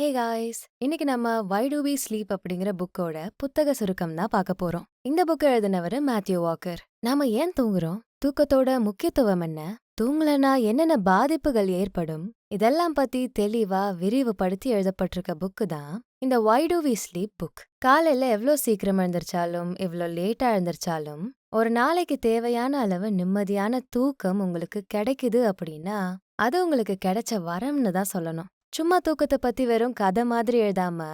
Hey guys இன்னைக்கு நம்ம வை do we sleep அப்படிங்கிற புக்கோட புத்தக சுருக்கம் தான் பார்க்க போறோம். இந்த புக் எழுதினவர் மேத்யூ வாக்கர் நாம ஏன் தூங்குறோம்? தூக்கத்தோட முக்கியத்துவம் என்ன? தூங்கலனா என்னென்ன பாதிப்புகள் ஏற்படும்? இதெல்லாம் பத்தி தெளிவா விரிவுபடுத்தி எழுதப்பட்டிருக்க புக்கு தான் இந்த why do we sleep book காலையில எவ்வளோ சீக்கிரம் எழுந்திருச்சாலும் எவ்வளோ லேட்டா எழுந்திருச்சாலும் ஒரு நாளைக்கு தேவையான அளவு நிம்மதியான தூக்கம் உங்களுக்கு கிடைக்குது அப்படின்னா அது உங்களுக்கு கிடைச்ச வரம்னு தான் சொல்லணும். சும்மா தூக்கத்தை பத்தி வெறும் கதை மாதிரி எழுதாம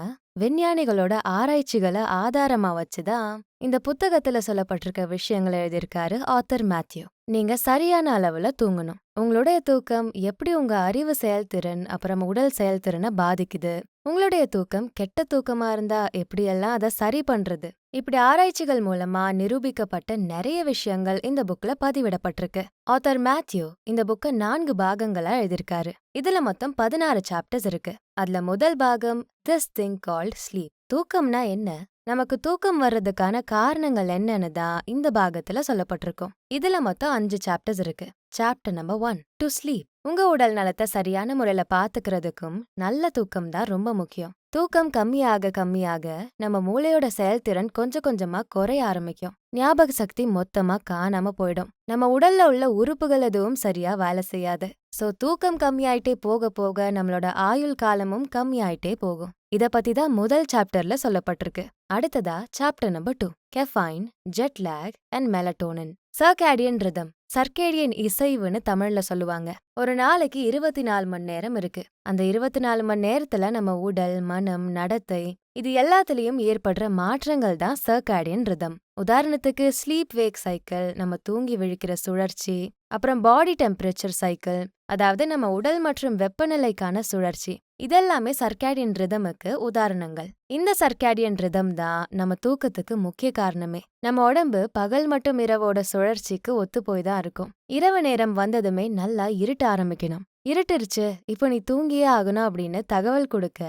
விஞ்ஞானிகளோட ஆராய்ச்சிகளை ஆதாரமா வச்சுதான் இந்த புத்தகத்துல சொல்லப்பட்டிருக்க விஷயங்களை எழுதியிருக்காரு ஆத்தர் மேத்யூ. நீங்க சரியான அளவுல தூங்கணும். உங்களுடைய தூக்கம் எப்படி உங்க அறிவு செயல்திறன் அப்புறம் உடல் செயல்திறனை பாதிக்குது? உங்களுடைய தூக்கம் கெட்ட தூக்கமா இருந்தா எப்படியெல்லாம் அதை சரி பண்றது? இப்படி ஆராய்ச்சிகள் மூலமா நிரூபிக்கப்பட்ட நிறைய விஷயங்கள் இந்த புக்ல பதிவிடப்பட்டிருக்கு. ஆத்தர் மேத்யூ இந்த புக்கை நான்கு பாகங்களா எழுதியிருக்காரு. இதுல மொத்தம் பதினாறு சாப்டர்ஸ் இருக்கு. அதுல முதல் பாகம் திஸ் திங் கால்ட் ஸ்லீப். தூக்கம்னா என்ன? நமக்கு தூக்கம் வர்றதுக்கான காரணங்கள் என்னன்னு தான் இந்த பாகத்துல சொல்லப்பட்டிருக்கும். இதுல மொத்தம் அஞ்சு சாப்டர்ஸ் இருக்கு. Chapter number one to sleep உங்க உடல் நலத்தை சரியான முறையில பாத்துக்கிறதுக்கும் நல்ல தூக்கம் தான் ரொம்ப முக்கியம். தூக்கம் கம்மியாக கம்மியாக நம்ம மூளையோட செயல்திறன் கொஞ்சம் கொஞ்சமா குறைய ஆரம்பிக்கும். ஞாபக சக்தி மொத்தமா காணாம போயிடும். நம்ம உடல்ல உள்ள உறுப்புகள் எதுவும் சரியா வேலை செய்யாது. சோ தூக்கம் கம்மியாயிட்டே போக போக நம்மளோட ஆயுள் காலமும் கம்மியாயிட்டே போகும். இத பத்தி தான் முதல் சாப்டர்ல சொல்லப்பட்டிருக்கு. அடுத்ததா chapter number two caffeine jet lag and melatonin circadian rhythm circadian இசைவுன்னு தமிழ்ல சொல்லுவாங்க. ஒரு நாளைக்கு இருபத்தி நாலு மணி நேரம் இருக்கு. அந்த இருபத்தி நாலு மணி நேரத்துல நம்ம உடல் மனம் நடத்தை இது எல்லாத்துலயும் ஏற்படுற மாற்றங்கள் தான் சர்க்காடியன் ரிதம். உதாரணத்துக்கு ஸ்லீப் வேக் சைக்கிள் நம்ம தூங்கி விழிக்கிற சுழற்சி அப்புறம் பாடி டெம்பரேச்சர் சைக்கிள் அதாவது நம்ம உடல் மற்றும் வெப்பநிலைக்கான சுழற்சி இதெல்லாமே சர்க்காடியன் ரிதமுக்கு உதாரணங்கள். இந்த சர்க்காடியன் ரிதம் தான் நம்ம தூக்கத்துக்கு முக்கிய காரணமே. நம்ம உடம்பு பகல் மட்டும் இரவோட சுழற்சிக்கு ஒத்து போய் தான் இருக்கும். இரவு நேரம் வந்ததுமே நல்லா இருட்ட ஆரம்பிக்கணும். இருட்டுருச்சு இப்போ நீ தூங்கியே ஆகணும் அப்படின்னு தகவல் கொடுக்க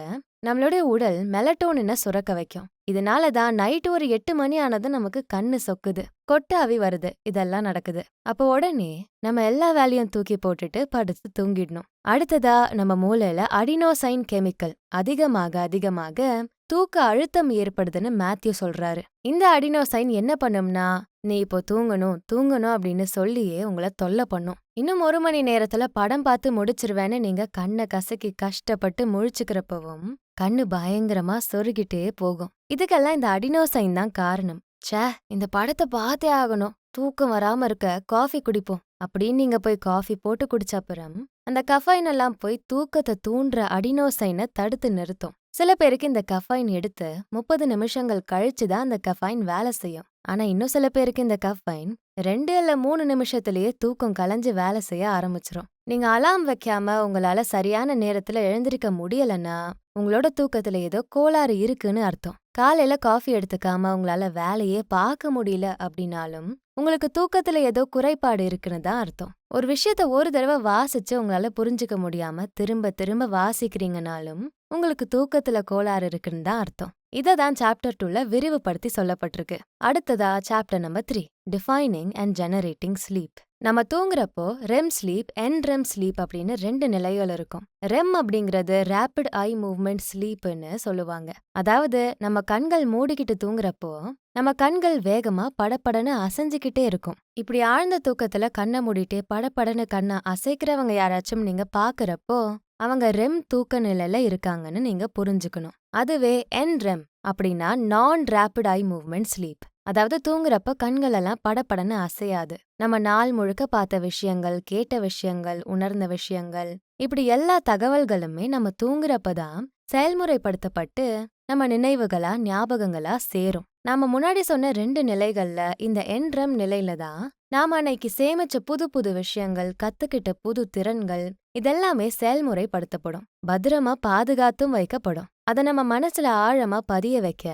நம்மளுடைய உடல் மெலட்டோனினை சுரக்க வைக்கும். இதனால தான் நைட் ஒரு எட்டு மணி ஆனது நமக்கு கண்ணு சொக்குது கொட்டாவி வருது இதெல்லாம் நடக்குது. அப்போ உடனே நம்ம எல்லா வேலையும் தூக்கி போட்டுட்டு படுத்து தூங்கிடணும். அடுத்ததா நம்ம மூளையில அடினோசைன் கெமிக்கல் அதிகமாக அதிகமாக தூக்க அழுத்தம் ஏற்படுதுன்னு மேத்யூ சொல்றாரு. இந்த அடினோசைன் என்ன பண்ணும்னா நீ இப்போ தூங்கணும் தூங்கணும் அப்படின்னு சொல்லியே உங்களை தொல்லை பண்ணும். இன்னும் ஒரு மணி நேரத்துல படம் பார்த்து முடிச்சிருவேன்னு நீங்க கண்ணை கசக்கி கஷ்டப்பட்டு முழிச்சுக்கிறப்பவும் கண்ணு பயங்கரமா சொருகிட்டே போகும். இதுக்கெல்லாம் இந்த அடினோசைன் தான் காரணம். ச்சே இந்த படத்தை பார்த்தே ஆகணும். தூக்கம் வராம இருக்க காஃபி குடிப்போம் அப்படின்னு நீங்க போய் காஃபி போட்டு குடிச்சப்புறம் அந்த கஃபைன் எல்லாம் போய் தூக்கத்தை தூண்டுற அடினோசைனை தடுத்து நிறுத்தும். சில பேருக்கு இந்த கஃபைன் எடுத்து முப்பது நிமிஷங்கள் கழிச்சு தான் அந்த கஃபைன் வேலை செய்யும். ஆனா இன்னும் சில பேருக்கு இந்த கஃபைன் ரெண்டு இல்ல மூணு நிமிஷத்திலேயே தூக்கம் கலைஞ்சு வேலை செய்ய ஆரம்பிச்சிரும். நீங்க அலாம் வைக்காம உங்களால சரியான நேரத்துல எழுந்திருக்க முடியலன்னா உங்களோட தூக்கத்துல ஏதோ கோளாறு இருக்குன்னு அர்த்தம். காலையில காஃபி எடுத்துக்காம உங்களால வேலையே பார்க்க முடியல அப்படின்னாலும் உங்களுக்கு தூக்கத்துல ஏதோ குறைபாடு இருக்குன்னு தான் அர்த்தம். ஒரு விஷயத்த ஒரு தடவை வாசிச்சு உங்களால புரிஞ்சுக்க முடியாம திரும்ப திரும்ப வாசிக்கிறீங்கனாலும் உங்களுக்கு தூக்கத்துல கோளாறு இருக்குன்னு தான் அர்த்தம். இதை தான் சாப்டர் டூல விரிவுபடுத்தி சொல்லப்பட்டிருக்கு. அடுத்ததா chapter number three defining and generating sleep நம்ம தூங்குறப்போ ரெம் ஸ்லீப் என் ரெம் ஸ்லீப் அப்படின்னு ரெண்டு நிலைகள் இருக்கும். ரெம் அப்படிங்கிறது ரேபிட் ஐ மூவ்மெண்ட் ஸ்லீப்னு சொல்லுவாங்க. அதாவது நம்ம கண்கள் மூடிக்கிட்டு தூங்குறப்போ நம்ம கண்கள் வேகமா படப்படன்னு அசைஞ்சுக்கிட்டே இருக்கும். இப்படி ஆழ்ந்த தூக்கத்துல கண்ணை மூடிட்டு படப்படன்னு கண்ணை அசைக்கிறவங்க யாராச்சும் நீங்க பாக்குறப்போ அவங்க ரெம் தூக்க நிலையில இருக்காங்கன்னு நீங்க புரிஞ்சுக்கணும். அதுவே என் ரெம் அப்படின்னா நான் ரேபிட் ஐ மூவ்மெண்ட் ஸ்லீப் அதாவது தூங்குறப்ப கண்கள் எல்லாம் படப்படன்னு அசையாது. நம்ம நாள் முழுக்க பார்த்த விஷயங்கள் கேட்ட விஷயங்கள் உணர்ந்த விஷயங்கள் இப்படி எல்லா தகவல்களுமே நம்ம தூங்குறப்ப தான் செயல்முறைப்படுத்தப்பட்டு நம்ம நினைவுகளா ஞாபகங்களா சேரும். நாம முன்னாடி சொன்ன ரெண்டு நிலைகள்ல இந்த என்ரம் நிலையில தான் நாம அன்னைக்கு சேமிச்ச புது புது விஷயங்கள் கத்துக்கிட்ட புது திறன்கள் இதெல்லாமே செயல்முறைப்படுத்தப்படும். பத்திரமா பாதுகாத்தும் வைக்கப்படும். அத நம்ம மனசுல ஆழமா பதிய வைக்க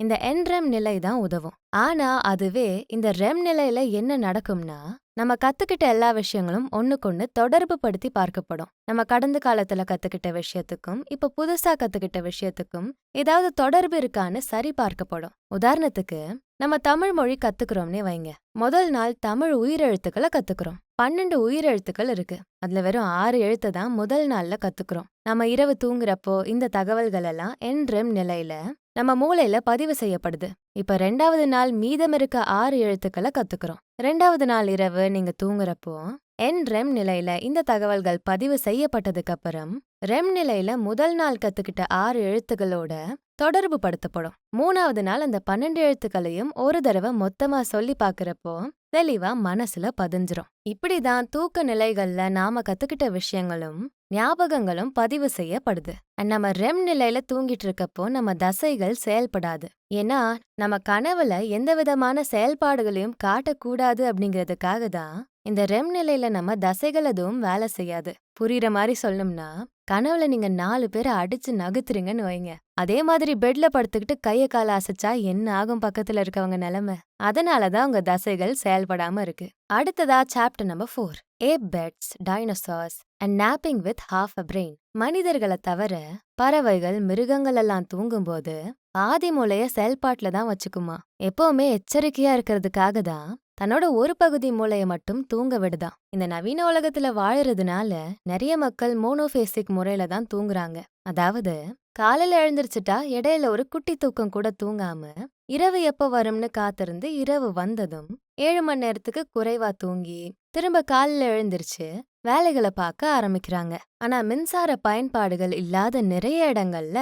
இந்த என்ரெம் நிலை தான் உதவும். ஆனா அதுவே இந்த ரெம் நிலையில என்ன நடக்கும்னா நம்ம கத்துக்கிட்ட எல்லா விஷயங்களும் ஒன்னுக்கொன்னு தொடர்பு படுத்தி பார்க்கப்படும். நம்ம கடந்த காலத்துல கத்துக்கிட்ட விஷயத்துக்கும் இப்ப புதுசா கத்துக்கிட்ட விஷயத்துக்கும் ஏதாவது தொடர்பு இருக்கான்னு சரி பார்க்கப்படும். உதாரணத்துக்கு நம்ம தமிழ் மொழி கத்துக்கிறோம்னே வைங்க. முதல் நாள் தமிழ் உயிரெழுத்துக்களை கத்துக்கிறோம். பன்னெண்டு உயிரெழுத்துக்கள் இருக்கு. அதுல வெறும் ஆறு எழுத்து தான் முதல் நாள்ல கத்துக்கிறோம். நம்ம இரவு தூங்குறப்போ இந்த தகவல்கள் எல்லாம் என்ரெம் நிலையில நம்ம மூளையில பதிவு செய்யப்படுது. இப்ப ரெண்டாவது நாள் மீதம் இருக்க ஆறு எழுத்துக்களை கத்துக்கிறோம். ரெண்டாவது நாள் இரவு நீங்க தூங்குறப்போ என் ரெம் நிலையில இந்த தகவல்கள் பதிவு செய்யப்பட்டதுக்கு அப்புறம் ரெம் நிலையில முதல் நாள் கத்துக்கிட்ட ஆறு எழுத்துக்களோட தொடர்பு படுத்தப்படும். மூணாவது நாள் அந்த பன்னெண்டு எழுத்துக்களையும் ஒரு தடவை மொத்தமா சொல்லி பாக்குறப்போ தெளிவா மனசுல பதிஞ்சிரும். இப்படிதான் தூக்க நிலைகள்ல நாம கத்துக்கிட்ட விஷயங்களும் ஞாபகங்களும் பதிவு செய்யப்படுது. நம்ம ரெம் நிலையில தூங்கிட்டு இருக்கப்போ நம்ம தசைகள் செயல்படாது. ஏன்னா நம்ம கனவுல எந்த விதமான செயல்பாடுகளையும் காட்டக்கூடாது அப்படிங்கிறதுக்காக தான் இந்த ரெம் நிலையில நம்ம தசைகள் எதுவும் வேலை செய்யாது. புரியுற மாதிரி சொல்லணும்னா கனவுல நீங்க நாலு பேரை அடிச்சு நகுத்துறீங்கன்னு வைங்க. அதே மாதிரி பெட்ல படுத்துக்கிட்டு கைய கால அசைச்சா என்ன ஆகும் பக்கத்துல இருக்கவங்க நிலைமை? அதனாலதான் உங்க தசைகள் செயல்படாம இருக்கு. அடுத்ததா chapter number four ape beds dinosaurs and napping with half a brain மனிதர்களை தவிர பறவைகள் மிருகங்கள் எல்லாம் தூங்கும்போது ஆதி மூளைய செயல்பாட்டுல தான் வச்சுக்குமா? எப்பவுமே எச்சரிக்கையா இருக்கிறதுக்காக தான் தன்னோட ஒரு பகுதி மூளைய மட்டும் தூங்க விடுதான். இந்த நவீன உலகத்துல வாழறதுனால நிறைய மக்கள் மோனோபேசிக் முறையில தான் தூங்குறாங்க. அதாவது காலையில எழுந்திருச்சுட்டா இடையில ஒரு குட்டி தூக்கம் கூட தூங்காம இரவு எப்ப வரும்னு காத்திருந்து இரவு வந்ததும் ஏழு மணி நேரத்துக்கு குறைவா தூங்கி திரும்ப காலையில எழுந்திருச்சு வேலைகளை பார்க்க ஆரம்பிக்கிறாங்க. ஆனா மின்சார பயன்பாடுகள் இல்லாத நிறைய இடங்கள்ல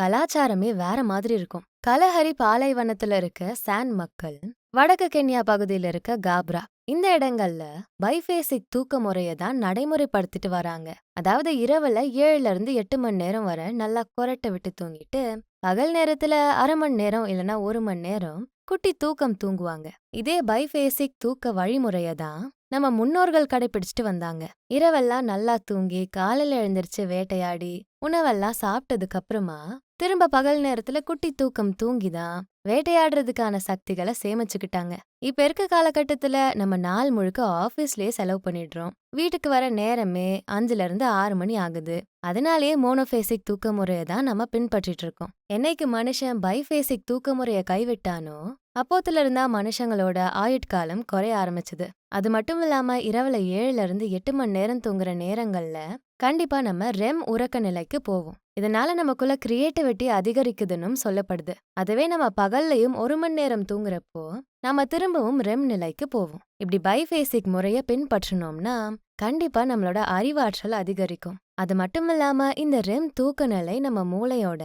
கலாச்சாரமே வேற மாதிரி இருக்கும். கலஹரி பாலைவனத்துல இருக்க சான் மக்கள் வடக்கு கென்யா பகுதியில இருக்க காப்ரா. இந்த இடங்கள்ல பைஃபேசிக் தூக்க முறைய தான் நடைமுறைப்படுத்திட்டு வராங்க. அதாவது இரவுல ஏழுல இருந்து எட்டு மணி நேரம் வரை நல்லா கொரட்டை விட்டு தூங்கிட்டு பகல் நேரத்துல அரை மணி நேரம் இல்லனா ஒரு மணி நேரம் குட்டி தூக்கம் தூங்குவாங்க. இதே பைஃபேசிக் தூக்க வழிமுறைய தான் நம்ம முன்னோர்கள் கடைபிடிச்சிட்டு வந்தாங்க. இரவெல்லாம் நல்லா தூங்கி காலையில எழுந்திருச்சு வேட்டையாடி உணவெல்லாம் சாப்பிட்டதுக்கு அப்புறமா திரும்ப பகல் நேரத்துல குட்டி தூக்கம் தூங்கிதான் வேட்டையாடுறதுக்கான சக்திகளை சேமிச்சுக்கிட்டாங்க. இப்ப இருக்க காலகட்டத்துல நம்ம நாள் முழுக்க ஆபீஸ்லயே செலவு பண்ணிடுறோம். வீட்டுக்கு வர நேரமே அஞ்சுல இருந்து ஆறு மணி ஆகுது. அதனாலேயே மோனோபேசிக் தூக்க முறையை தான் நம்ம பின்பற்றிட்டு இருக்கோம். என்னைக்கு மனுஷன் பைஃபேசிக் தூக்க முறைய கைவிட்டானோ அப்போத்துல இருந்தா மனுஷங்களோட ஆயுட்காலம் குறைய ஆரம்பிச்சது. அது மட்டும் இல்லாம இரவுல ஏழுல இருந்து எட்டு மணி நேரம் தூங்குற நேரங்கள்ல கண்டிப்பா நம்ம ரெம் உறக்க நிலைக்கு போவோம். இதனால நமக்குள்ள கிரியேட்டிவிட்டி அதிகரிக்குதுன்னு சொல்லப்படுது. அதுவே நம்ம பகல்லையும் ஒரு மணி நேரம் தூங்குறப்போ நாம திரும்பவும் ரெம் நிலைக்கு போவோம். இப்படி பைஃபேசிக் முறைய பின்பற்றினோம்னா கண்டிப்பா நம்மளோட அறிவாற்றல் அதிகரிக்கும். அது மட்டும் இல்லாம இந்த ரெம் தூக்க நிலை நம்ம மூளையோட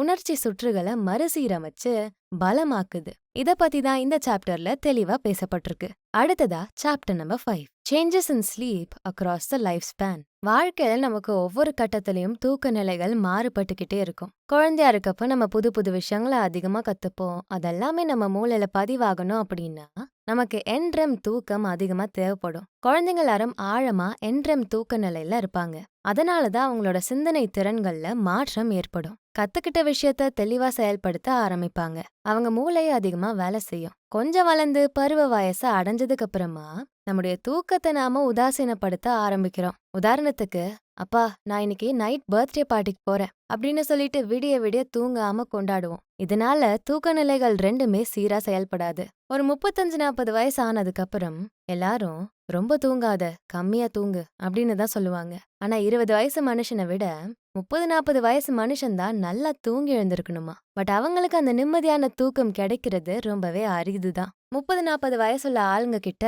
உணர்ச்சி சுற்றுகளை மறுசீரமைச்சு பலமாக்குது. இத பத்தி தான் இந்த சாப்டர்ல தெளிவா பேசப்பட்டிருக்கு. அடுத்ததா chapter number five. Changes in sleep across the life span வாழ்க்கையில நமக்கு ஒவ்வொரு கட்டத்திலையும் தூக்க நிலைகள் மாறுபட்டுக்கிட்டே இருக்கும். குழந்தையா இருக்கப்ப நம்ம புது புது விஷயங்களை அதிகமா கத்துப்போம். அதெல்லாமே நம்ம மூளையில பதிவாகணும் அப்படின்னா நமக்கு என்ரெம் தூக்கம் அதிகமா தேவைப்படும். குழந்தைங்க எல்லாரும் ஆழமா என்ரெம் தூக்க நிலையில இருப்பாங்க. அதனாலதான் அவங்களோட சிந்தனை திறன்கள்ல மாற்றம் ஏற்படும். கத்துக்கிட்ட விஷயத்த தெளிவா செயல்படுத்த ஆரம்பிப்பாங்க. அவங்க மூளை அதிகமா வேலை செய்யும். கொஞ்சம் வளர்ந்து பருவ வயசை அடைஞ்சதுக்கு அப்புறமா நம்முடைய தூக்கத்தை நாம உதாசீனப்படுத்த ஆரம்பிக்கிறோம். உதாரணத்துக்கு அப்பா நான் இன்னைக்கு நைட் பர்த்டே பார்ட்டிக்கு போறேன் அப்படின்னு சொல்லிட்டு விடிய விடிய தூங்காம கொண்டாடுவோம். இதனால தூக்க நிலைகள் ரெண்டுமே சீரா செயல்படாது. ஒரு முப்பத்தஞ்சு நாற்பது வயசு ஆனதுக்கு அப்புறம் எல்லாரும் ரொம்ப தூங்காத கம்மியா தூங்கு அப்படின்னு தான் சொல்லுவாங்க. ஆனா இருபது வயசு மனுஷனை விட முப்பது நாற்பது வயசு மனுஷன் தான் நல்லா தூங்கி எழுந்திருக்கணுமா? பட் அவங்களுக்கு அந்த நிம்மதியான தூக்கம் கிடைக்கிறது ரொம்பவே அரிதுதான். முப்பது நாற்பது வயசுள்ள ஆளுங்க கிட்ட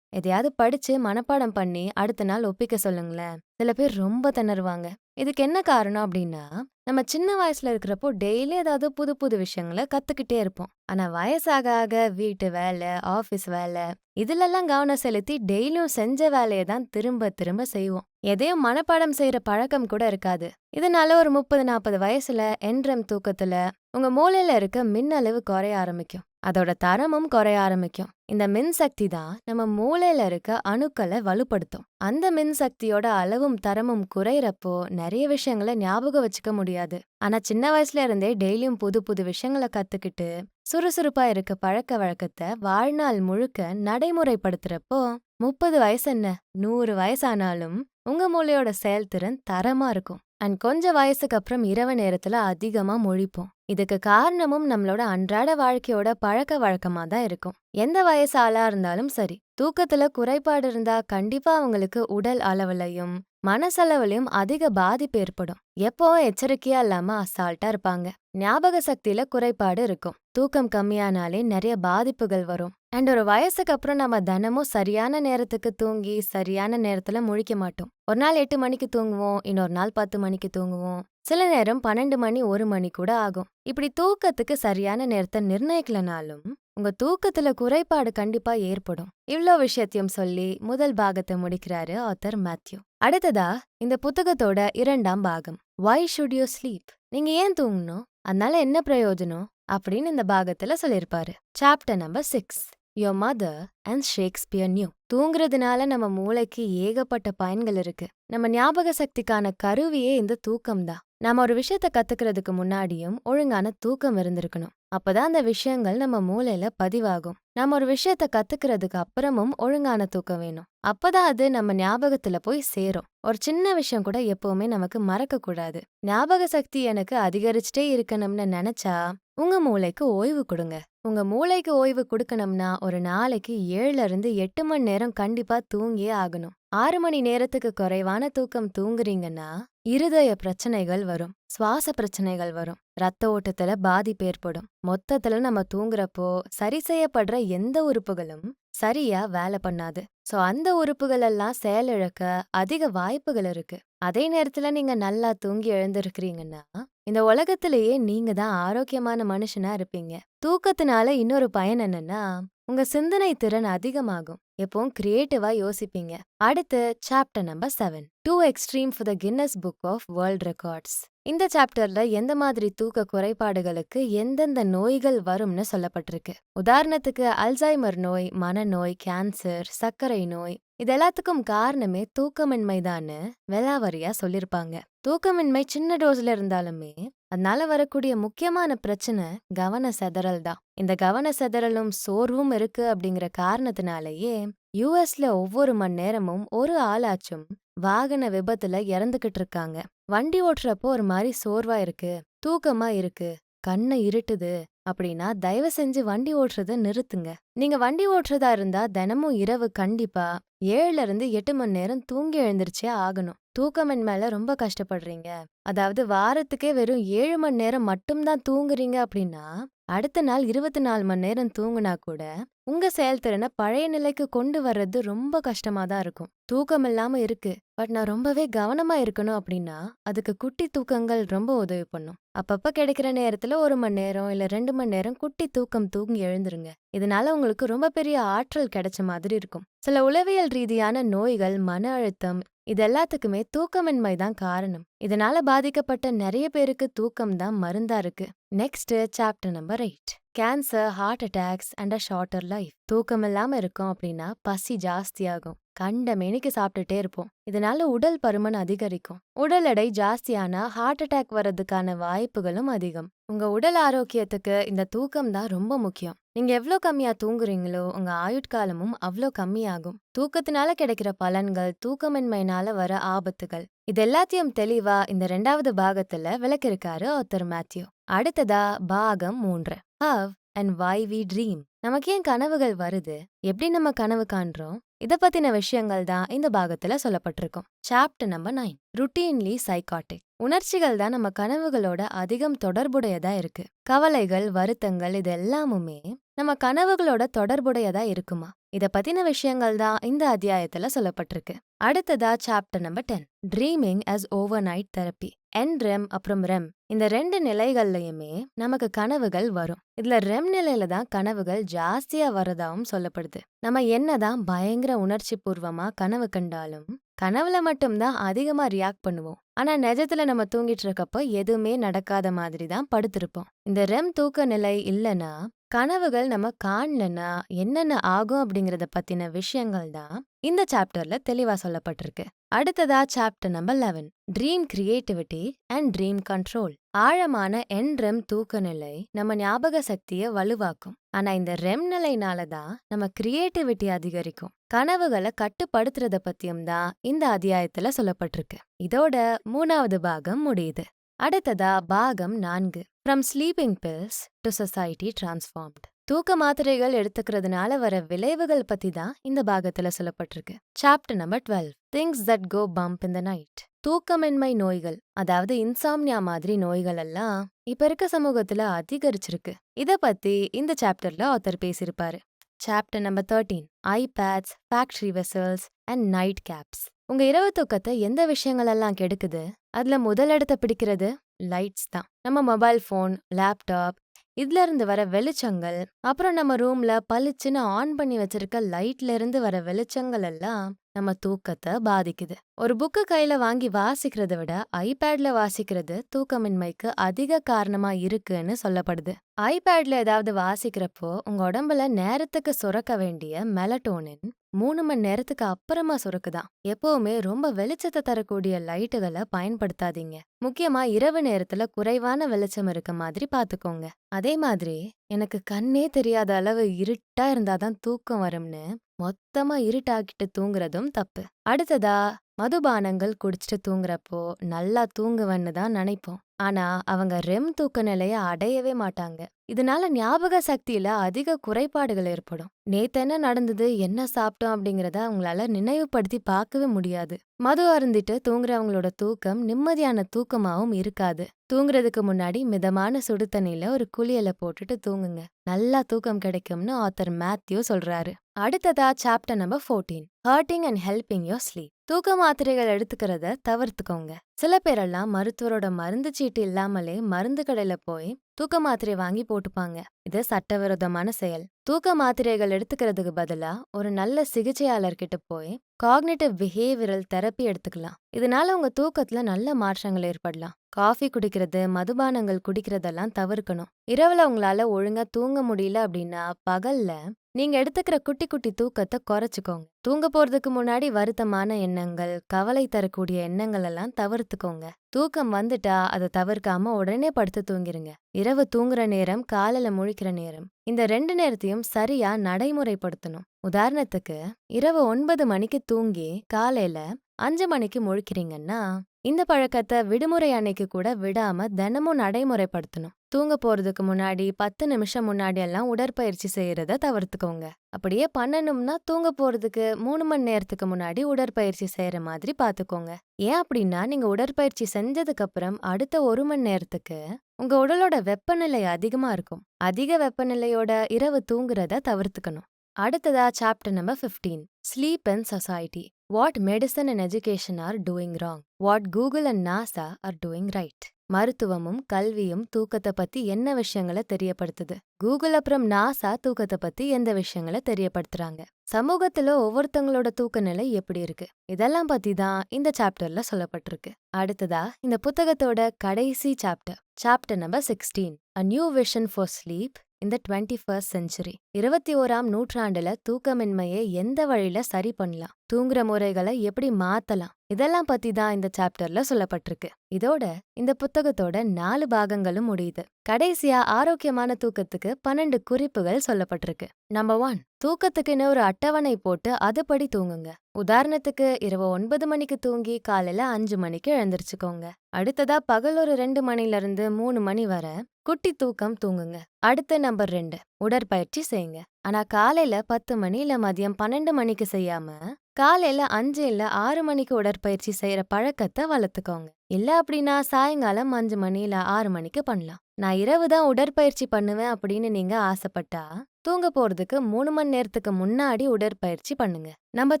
எதையாவது படிச்சு மனப்பாடம் பண்ணி அடுத்த நாள் ஒப்பிக்க சொல்லுங்களேன். சில பேர் ரொம்ப திணறுவாங்க. இதுக்கு என்ன காரணம் அப்படின்னா நம்ம சின்ன வயசுல இருக்கிறப்போ டெய்லி ஏதாவது புது புது விஷயங்களை கத்துக்கிட்டே இருப்போம். ஆனா வயசாக ஆக வீட்டு வேலை ஆபீஸ் வேலை இதுலெல்லாம் கவனம் செலுத்தி டெய்லியும் செஞ்ச வேலையை தான் திரும்ப திரும்ப செய்வோம். எதையும் மனப்பாடம் செய்யற பழக்கம் கூட இருக்காது. இதனால ஒரு முப்பது நாற்பது வயசுல என்ரம் தூக்கத்துல உங்க மூளையில இருக்க மின்னளவு குறைய ஆரம்பிக்கும். அதோட தரமும் குறைய ஆரம்பிக்கும். இந்த மின்சக்தி தான் நம்ம மூளையில இருக்க அணுக்களை வலுப்படுத்தும். அந்த மின்சக்தியோட அளவும் தரமும் குறையிறப்போ நிறைய விஷயங்களை ஞாபகம் வச்சுக்க முடியாது. ஆனா சின்ன வயசுல இருந்தே டெய்லியும் புது புது விஷயங்களை கத்துக்கிட்டு சுறுசுறுப்பா இருக்க பழக்க வழக்கத்தை வாழ்நாள் முழுக்க நடைமுறைப்படுத்துறப்போ முப்பது வயசு என்ன? நூறு வயசானாலும் உங்க மூளையோட செயல்திறன் தரமா இருக்கும். அண்ட் கொஞ்ச வயசுக்கு அப்புறம் இரவு நேரத்துல அதிகமா முழிப்போம். இதுக்கு காரணமும் நம்மளோட அன்றாட வாழ்க்கையோட பழக்க வழக்கமா தான் இருக்கும். எந்த வயசு ஆளா இருந்தாலும் சரி தூக்கத்துல குறைபாடு இருந்தா கண்டிப்பா அவங்களுக்கு உடல் அளவுலயும் மனசளவுலையும் அதிக பாதிப்பு ஏற்படும். எப்போ எச்சரிக்கையா இல்லாம அசால்ட்டா இருப்பாங்க. ஞாபக சக்தியில குறைபாடு இருக்கும். தூக்கம் கம்மியானாலே நிறைய பாதிப்புகள் வரும். அண்ட் ஒரு வயசுக்கு அப்புறம் நம்ம தினமும் சரியான நேரத்துக்கு தூங்கி சரியான நேரத்துல முழிக்க மாட்டோம். ஒரு நாள் எட்டு மணிக்கு தூங்குவோம் இன்னொரு நாள் பத்து மணிக்கு தூங்குவோம். சில நேரம் பன்னெண்டு மணி ஒரு மணி கூட ஆகும். இப்படி தூக்கத்துக்கு சரியான நேரத்தை நிர்ணயிக்கலனாலும் உங்க தூக்கத்துல குறைபாடு கண்டிப்பா ஏற்படும். இவ்ளோ விஷயத்தையும் சொல்லி முதல் பாகத்தை முடிக்கிறாரு ஆத்தர் மேத்யூ. அடுத்ததா இந்த புத்தகத்தோட இரண்டாம் பாகம். வை ஷுட் யூ ஸ்லீப் நீங்க ஏன் தூங்கணும்? அதனால என்ன பிரயோஜனம்? அப்படின்னு இந்த பாகத்துல சொல்லியிருப்பாரு. Chapter number six your mother and Shakespeare knew தூங்குறதுனால நம்ம மூளைக்கு ஏகப்பட்ட பயன்கள் இருக்கு. நம்ம ஞாபக சக்திக்கான கருவியே இந்த தூக்கம் தான் நாம ஒரு விஷயத்த கத்துக்கிறதுக்கு முன்னாடியும் ஒழுங்கான தூக்கம் இருந்திருக்கணும். அப்பதான் அந்த விஷயங்கள் நம்ம மூளையில பதிவாகும். நம்ம ஒரு விஷயத்த கத்துக்கிறதுக்கு அப்புறமும் ஒழுங்கான தூக்கம் வேணும். அப்பதான் அது நம்ம ஞாபகத்துல போய் சேரும். ஒரு சின்ன விஷயம் கூட எப்பவுமே நமக்கு மறக்க கூடாது ஞாபக சக்தி எனக்கு அதிகரிச்சுட்டே இருக்கணும்னு நினைச்சா உங்க மூளைக்கு ஓய்வு கொடுங்க. உங்க மூளைக்கு ஓய்வு கொடுக்கணும்னா ஒரு நாளைக்கு ஏழுல இருந்து எட்டு மணி நேரம் கண்டிப்பா தூங்கியே ஆகணும். ஆறு மணி நேரத்துக்கு குறைவான தூக்கம் தூங்குறீங்கன்னா இருதய பிரச்சனைகள் வரும் சுவாச பிரச்சனைகள் வரும் ரத்த ஓட்டத்துல பாதிப்பு ஏற்படும். மொத்தத்துல நம்ம தூங்குறப்போ சரி செய்யப்படுற எந்த உறுப்புகளும் சரியா வேலை பண்ணாது. சோ அந்த உறுப்புகள் எல்லாம் செயலிழக்க அதிக வாய்ப்புகள் இருக்கு. அதே நேரத்துல நீங்க நல்லா தூங்கி எழுந்திருக்கிறீங்கன்னா இந்த உலகத்திலேயே நீங்க தான் ஆரோக்கியமான மனுஷனா இருப்பீங்க. தூக்கத்தினால இன்னொரு பயன் என்னன்னா உங்க சிந்தனை திறன் அதிகமாகும். எப்பவும் கிரியேட்டிவா யோசிப்பீங்க. அடுத்து chapter number seven too extreme for the Guinness book of world records இந்த சாப்டர்ல எந்த மாதிரி தூக்க குறைபாடுகளுக்கு எந்தெந்த நோய்கள் வரும்னு சொல்லப்பட்டிருக்கு. உதாரணத்துக்கு அல்சைமர் நோய் மனநோய் கேன்சர் சர்க்கரை நோய் இது எல்லாத்துக்கும் காரணமே தூக்கமின்மைதான்னு வெலாவரியா சொல்லிருப்பாங்க. தூக்கமின்மை சின்ன டோஸ்ல இருந்தாலுமே அதனால வரக்கூடிய முக்கியமான பிரச்சனை கவன செதறல் தான். இந்த கவன செதறலும் சோர்வும் இருக்கு அப்படிங்கிற காரணத்தினாலேயே யூஎஸ்ல ஒவ்வொரு மணி நேரமும் ஒரு ஆளாச்சும் வாகன விபத்துல இறந்துகிட்டு இருக்காங்க. வண்டி ஓட்டுறப்போ ஒரு மாதிரி சோர்வா இருக்கு தூக்கமா இருக்கு கண்ணை இருட்டுது அப்படின்னா தயவு செஞ்சு வண்டி ஓட்டுறத நிறுத்துங்க. நீங்க வண்டி ஓட்டுறதா இருந்தா தினமும் இரவு கண்டிப்பா ஏழுல இருந்து எட்டு மணி நேரம் தூங்கி எழுந்திருச்சே ஆகணும். தூக்கமின் மேல ரொம்ப கஷ்டப்படுறீங்க. அதாவது வாரத்துக்கே வெறும் ஏழு மணி நேரம் மட்டும்தான் தூங்குறீங்க அப்படின்னா அடுத்த நாள் இருபத்தி நாலு மணி நேரம் தூங்குனா கூட உங்க செயல்திறனை பழைய நிலைக்கு கொண்டு வர்றது ரொம்ப கஷ்டமா தான் இருக்கும். தூக்கம் இல்லாம இருக்கு. பட் நான் ரொம்பவே கவனமா இருக்கணும் அப்படின்னா அதுக்கு குட்டி தூக்கங்கள் ரொம்ப உதவி பண்ணும். அப்பப்போ கிடைக்கிற நேரத்தில் ஒரு மணி நேரம் இல்லை ரெண்டு மணி நேரம் குட்டி தூக்கம் தூங்கி எழுந்துருங்க. இதனால உங்களுக்கு ரொம்ப பெரிய ஆற்றல் கிடைச்ச மாதிரி இருக்கும். சில உளவியல் ரீதியான நோய்கள் மன அழுத்தம் இது எல்லாத்துக்குமே தூக்கமின்மை தான் காரணம். இதனால பாதிக்கப்பட்ட நிறைய பேருக்கு தூக்கம் தான் மருந்தா இருக்கு. Next chapter number eight cancer heart attacks and a shorter life தூக்கம் இல்லாம இருக்கோம் அப்படின்னா பசி ஜாஸ்தியாகும். கண்ட மெனிக்கு சாப்பிட்டுட்டே இருப்போம். இதனால உடல் பருமன் அதிகரிக்கும். உடல் எடை ஜாஸ்தியானா ஹார்ட் அட்டாக் வர்றதுக்கான வாய்ப்புகளும் அதிகம். உங்க உடல் ஆரோக்கியத்துக்கு இந்த தூக்கம் தான் ரொம்ப முக்கியம். நீங்க எவ்வளோ கம்மியா தூங்குறீங்களோ உங்க ஆயுட்காலமும் அவ்வளோ கம்மியாகும். தூக்கத்தினால கிடைக்கிற பலன்கள் தூக்கமின்மையினால வர ஆபத்துகள் இது எல்லாத்தையும் தெளிவா இந்த ரெண்டாவது பாகத்துல விளக்கிருக்காரு ஆத்தர் மேத்யூ. அடுத்ததா பாகம் மூன்று. How and why we dream. நமக்கு ஏன் கனவுகள் வருது? எப்படி நம்ம கனவு காண்றோம்? இத பத்தின விஷயங்கள் தான் இந்த பாகத்துல சொல்லப்பட்டிருக்கும். Chapter number nine. Routinely psychotic. உணர்ச்சிகள் தான் நம்ம கனவுகளோட அதிகம் தொடர்புடையதா இருக்கு. கவலைகள் வருத்தங்கள் இது எல்லாமுமே நம்ம கனவுகளோட தொடர்புடையதா இருக்குமா? இத பத்தின விஷயங்கள் தான் இந்த அத்தியாயத்துல சொல்லப்பட்டிருக்கு. அடுத்ததா chapter number ten dreaming as overnight therapy NREM அப்புறம் ரெம் இந்த ரெண்டு நிலைகள்லயுமே நமக்கு கனவுகள் வரும். இதுல ரெம் நிலையில தான் கனவுகள் ஜாஸ்தியா வரதாவும் சொல்லப்படுது. நம்ம என்னதான் பயங்கர உணர்ச்சி பூர்வமா கனவு கண்டாலும் கனவுல மட்டும்தான் அதிகமா ரியாக்ட் பண்ணுவோம். ஆனா நிஜத்துல நம்ம தூங்கிட்டு இருக்கப்போ எதுவுமே நடக்காத மாதிரி தான் படுத்திருப்போம். இந்த ரெம் தூக்க நிலை இல்லைன்னா கனவுகள் நம்ம காணலன்னா என்னென்ன ஆகும் அப்படிங்கறத பத்தின விஷயங்கள் தான் இந்த சாப்டர்ல தெளிவா சொல்லப்பட்டிருக்கு. அடுத்ததா chapter number eleven. Dream creativity and dream control ஆழமான என் ரெம் தூக்க நிலை நம்ம ஞாபக சக்தியை வலுவாக்கும். ஆனா இந்த ரெம் நிலைனால தான் நம்ம கிரியேட்டிவிட்டி அதிகரிக்கும். கனவுகளை கட்டுப்படுத்துறத பத்தியும் தான் இந்த அத்தியாயத்துல சொல்லப்பட்டிருக்கு. இதோட மூணாவது பாகம் முடியுது. அடுத்ததா பாகம் நான்கு. From sleeping pills to society transformed தூக்க மாத்திரைகள் எடுத்துக்கிறதுனால வர விளைவுகள் பத்தி தான் இந்த பாகத்துல சொல்லப்பட்டிருக்கு. Chapter number twelve things that go bump in the night தூக்கமின்மை நோய்கள் அதாவது இன்சாம்னியா மாதிரி நோய்கள் எல்லாம் இப்ப இருக்க சமூகத்துல அதிகரிச்சிருக்கு. இத பத்தி இந்த சாப்டர்ல author பேசியிருப்பாரு. Chapter number thirteen iPads factory whistles and nightcaps உங்க இரவு தூக்கத்தை எந்த விஷயங்கள் எல்லாம் கெடுக்குது? அதுல முதல் இடத்த பிடிக்கிறது லைட்ஸ் தான். நம்ம மொபைல் ஃபோன் லேப்டாப் இதுல இருந்து வர வெளிச்சங்கள் அப்புறம் நம்ம ரூம்ல பளிச்சுன்னு ஆன் பண்ணி வச்சிருக்க லைட்ல இருந்து வர வெளிச்சங்கள் எல்லாம் நம்ம தூக்கத்தை பாதிக்குது. ஒரு புக்கு கையில வாங்கி வாசிக்கிறத விட ஐபேட்ல வாசிக்கிறது தூக்கமின்மைக்கு அதிக காரணமா இருக்குன்னு சொல்லப்படுது. ஐபேட்ல ஏதாவது வாசிக்கிறப்போ உங்க உடம்புல நேரத்துக்கு சுரக்க வேண்டிய மெலட்டோனின் மூணு மணி நேரத்துக்கு அப்புறமா சுரக்குதான். எப்பவுமே ரொம்ப வெளிச்சத்தை தரக்கூடிய லைட்டுகளை பயன்படுத்தாதீங்க. முக்கியமா இரவு நேரத்துல குறைவான வெளிச்சம் இருக்க மாதிரி பாத்துக்கோங்க. அதே மாதிரி எனக்கு கண்ணே தெரியாத அளவு இருட்டா இருந்தாதான் தூக்கம் வரும்னு மொத்தமா இருட்டாக்கிட்டு தூங்குறதும் தப்பு. அடுத்ததா மதுபானங்கள் குடிச்சிட்டு தூங்குறப்போ நல்லா தூங்குவேன்னு தான் நினைப்போம். ஆனா அவங்க ரெம் தூக்க நிலைய அடையவே மாட்டாங்க. இதனால ஞாபக சக்தியில அதிக குறைபாடுகள் ஏற்படும். நேத்து என்ன நடந்தது என்ன சாப்பிட்டோம் அப்படிங்கறத அவங்களால நினைவுபடுத்தி பார்க்கவே முடியாது. மது அருந்திட்டு தூங்குறவங்களோட தூக்கம் நிம்மதியான தூக்கமாவும் இருக்காது. தூங்குறதுக்கு முன்னாடி மிதமான சுடு தண்ணியில ஒரு குளியல போட்டுட்டு தூங்குங்க. நல்லா தூக்கம் கிடைக்கும்னு ஆத்தர் மேத்யூ சொல்றாரு. அடுத்ததா chapter number fourteen. Hurting and helping your sleep. தூக்க மாத்திரைகள் எடுத்துக்கிறத தவிர்த்துக்கோங்க. சில பேரெல்லாம் மருத்துவரோட மருந்து சீட்டு இல்லாமலே மருந்து கடையில போய் தூக்க மாத்திரை வாங்கி போட்டுப்பாங்க. இது சட்டவிரோதமான செயல். தூக்க மாத்திரைகள் எடுத்துக்கிறதுக்கு பதிலா ஒரு நல்ல சிகிச்சையாளர் கிட்ட போய் காக்னேட்டிவ் பிஹேவியரல் தெரப்பி எடுத்துக்கலாம். இதனால உங்க தூக்கத்துல நல்ல மாற்றங்கள் ஏற்படலாம். காஃபி குடிக்கிறது மதுபானங்கள் குடிக்கிறதெல்லாம் தவிர்க்கணும். இரவுல உங்களால ஒழுங்கா தூங்க முடியல அப்படின்னா பகல்ல நீங்க எடுத்துக்கிற குட்டி குட்டி தூக்கத்தை குறைச்சுக்கோங்க. தூங்க போறதுக்கு முன்னாடி வருத்தமான எண்ணங்கள் கவலை தரக்கூடிய எண்ணங்கள் எல்லாம் தவிர்த்துக்கோங்க. தூக்கம் வந்துட்டா அதை தவிர்க்காம உடனே படுத்து தூங்கிருங்க. இரவு தூங்குற நேரம் காலையில முழிக்கிற நேரம் இந்த ரெண்டு நேரத்தையும் சரியா நடைமுறைப்படுத்தணும். உதாரணத்துக்கு இரவு ஒன்பது மணிக்கு தூங்கி காலையில அஞ்சு மணிக்கு முழிக்கிறீங்கன்னா இந்த பழக்கத்தை விடுமுறை அன்னைக்கு கூட விடாம தினமும் நடைமுறைப்படுத்தணும். தூங்க போறதுக்கு முன்னாடி பத்து நிமிஷம் முன்னாடி எல்லாம் உடற்பயிற்சி செய்யறத தவிர்த்துக்கோங்க. அப்படியே பண்ணணும்னா தூங்க போறதுக்கு மூணு மணி நேரத்துக்கு முன்னாடி உடற்பயிற்சி செய்யற மாதிரி பாத்துக்கோங்க. ஏன் அப்படின்னா நீங்க உடற்பயிற்சி செஞ்சதுக்கு அப்புறம் அடுத்த ஒரு மணி நேரத்துக்கு உங்க உடலோட வெப்பநிலை அதிகமா இருக்கும். அதிக வெப்பநிலையோட இரவு தூங்குறத தவிர்த்துக்கணும். அடுத்ததா chapter number fifteen sleep and society what medicine and education are doing wrong what Google and NASA are doing right மருத்துவமும் கல்வியும் தூக்கத்தை பத்தி என்ன விஷயங்களை தெரியப்படுத்துது? கூகுள் அப்புறம் நாசா தூக்கத்தை பத்தி எந்த விஷயங்களை தெரியப்படுத்துறாங்க? சமூகத்துல ஒவ்வொருத்தங்களோட தூக்க நிலை எப்படி இருக்கு? இதெல்லாம் பத்தி தான் இந்த சாப்டர்ல சொல்லப்பட்டிருக்கு. அடுத்ததா இந்த புத்தகத்தோட கடைசி chapter chapter number sixteen a new vision for sleep இந்த டுவெண்ட்டி ஃபர்ஸ்ட் செஞ்சுரி இருபத்தி ஓராம் நூற்றாண்டுல தூக்கமின்மையை எந்த வழியில சரி பண்ணலாம்? தூங்குற முறைகளை எப்படி மாத்தலாம்? இதெல்லாம் பத்தி தான் இந்த சாப்டர்ல சொல்லப்பட்டிருக்கு. இதோட இந்த புத்தகத்தோட நாலு பாகங்களும் முடியுது. கடைசியா ஆரோக்கியமான தூக்கத்துக்கு பன்னெண்டு குறிப்புகள் சொல்லப்பட்டிருக்கு. நம்பர் ஒன் தூக்கத்துக்குன்னு ஒரு அட்டவணை போட்டு அதுபடி தூங்குங்க. உதாரணத்துக்கு இரவு ஒன்பது மணிக்கு தூங்கி காலையில அஞ்சு மணிக்கு எழுந்திருச்சுக்கோங்க. அடுத்ததா பகல் ஒரு ரெண்டு மணில இருந்து மூணு மணி வர குட்டி தூக்கம் தூங்குங்க. அடுத்த நம்பர் ரெண்டு உடற்பயிற்சி செய்யுங்க. ஆனா காலையில பத்து மணி இல்ல மதியம் பன்னெண்டு மணிக்கு செய்யாம காலையில அஞ்சு இல்ல ஆறு மணிக்கு உடற்பயிற்சி செய்யற பழக்கத்தை வளர்த்துக்கோங்க. இல்ல அப்படின்னா சாயங்காலம் அஞ்சு மணி இல்ல ஆறு மணிக்கு பண்ணலாம். நான் இரவு தான் உடற்பயிற்சி பண்ணுவேன் அப்படின்னு நீங்க ஆசைப்பட்டா தூங்க போறதுக்கு மூணு மணி நேரத்துக்கு முன்னாடி உடற்பயிற்சி பண்ணுங்க. Number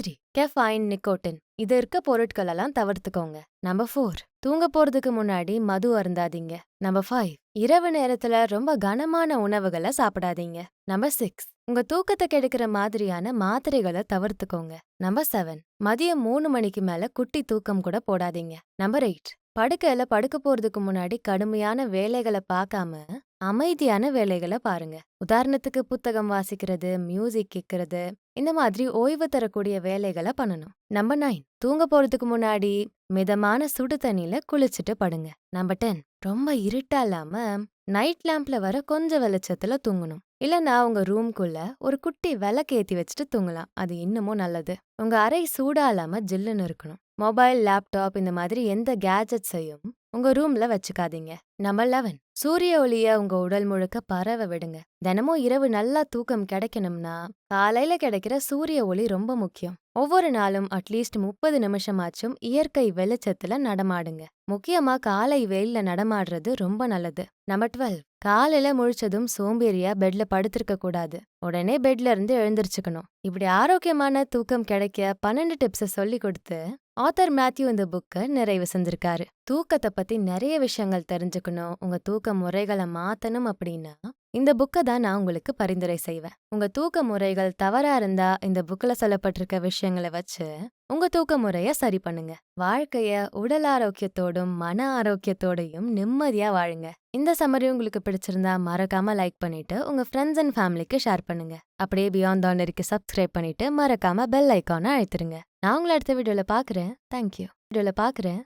three caffeine nicotine. இது இருக்க பொருட்கள் எல்லாம் தவிர்த்துக்கோங்க. நம்பர் ஃபோர் தூங்க போறதுக்கு முன்னாடி மது அருந்தாதீங்க. நம்பர் ஃபைவ் இரவு நேரத்துல ரொம்ப கனமான உணவுகளை சாப்பிடாதீங்க. நம்பர் சிக்ஸ் உங்க தூக்கத்தை கெடுக்கிற மாதிரியான மாத்திரைகளை தவிர்த்துக்கோங்க. Number seven. மதியம் மூணு மணிக்கு மேல குட்டி தூக்கம் கூட போடாதீங்க. Number eight. படுக்கையில படுக்க போறதுக்கு முன்னாடி கடுமையான வேலைகளை பார்க்காம அமைதியான வேலைகளை பாருங்க. உதாரணத்துக்கு புத்தகம் வாசிக்கிறது மியூசிக் கேட்கறது இந்த மாதிரி ஓய்வு தரக்கூடிய வேலைகளை பண்ணணும். Number nine. தூங்க போறதுக்கு முன்னாடி மிதமான சுடு தண்ணியில குளிச்சுட்டு படுங்க. Number ten. ரொம்ப இருட்டா இல்லாம நைட் லேம்ப்ல வர கொஞ்சம் வெளிச்சத்துல தூங்கணும். இல்லைன்னா உங்க ரூம்குள்ள ஒரு குட்டி விளக்கேத்தி வச்சுட்டு தூங்கலாம். அது இன்னமும் நல்லது. உங்க அறை சூடா இல்லாம ஜில்லுன்னு இருக்கணும். மொபைல் லேப்டாப் இந்த மாதிரி எந்த கேஜெட்ஸையும் உங்க ரூம்ல வச்சுக்காதீங்க. Number eleven. சூரிய ஒளிய உங்க உடல் முழுக்க பரவ விடுங்க. தினமும் இரவு நல்லா தூக்கம் கிடைக்கணும்னா காலையில கிடைக்கிற சூரிய ஒளி ரொம்ப முக்கியம். ஒவ்வொரு நாளும் அட்லீஸ்ட் முப்பது நிமிஷமாச்சும் இயற்கை வெளிச்சத்துல நடமாடுங்க. முக்கியமா காலை வெயில்ல நடமாடுறது ரொம்ப நல்லது. Number twelve. காலையில முழிச்சதும் சோம்பேறியா பெட்ல படுத்திருக்க கூடாது. உடனே பெட்ல இருந்து எழுந்திருச்சுக்கணும். இப்படி ஆரோக்கியமான தூக்கம் கிடைக்க பன்னெண்டு டிப்ஸ சொல்லி கொடுத்து ஆத்தர் மேத்யூ இந்த புக்கை நிறைவு செஞ்சிருக்காரு. தூக்கத்தை பத்தி நிறைய விஷயங்கள் தெரிஞ்சுக்கணும். உங்க தூக்க முறைகளை மாத்தணும் அப்படின்னா இந்த புக்கை தான் நான் உங்களுக்கு பரிந்துரை செய்வேன். உங்க தூக்க முறைகள் தவறா இருந்தா இந்த புக்ல சொல்லப்பட்டிருக்க விஷயங்களை வச்சு உங்க தூக்க முறைய சரி பண்ணுங்க. வாழ்க்கைய உடல் ஆரோக்கியத்தோடும் மன ஆரோக்கியத்தோடையும் நிம்மதியா வாழுங்க. இந்த சம்மரி உங்களுக்கு பிடிச்சிருந்தா மறக்காம லைக் பண்ணிட்டு உங்க ஃப்ரெண்ட்ஸ் அண்ட் ஃபேமிலிக்கு ஷேர் பண்ணுங்க. அப்படியே பியாண்ட் தானருக்கு சப்ஸ்கிரைப் பண்ணிட்டு மறக்காம பெல் ஐக்கானை அழுத்துருங்க. நான் உங்களை அடுத்த வீடியோல பாக்குறேன். தேங்க்யூ வீடியோல பாக்குறேன்.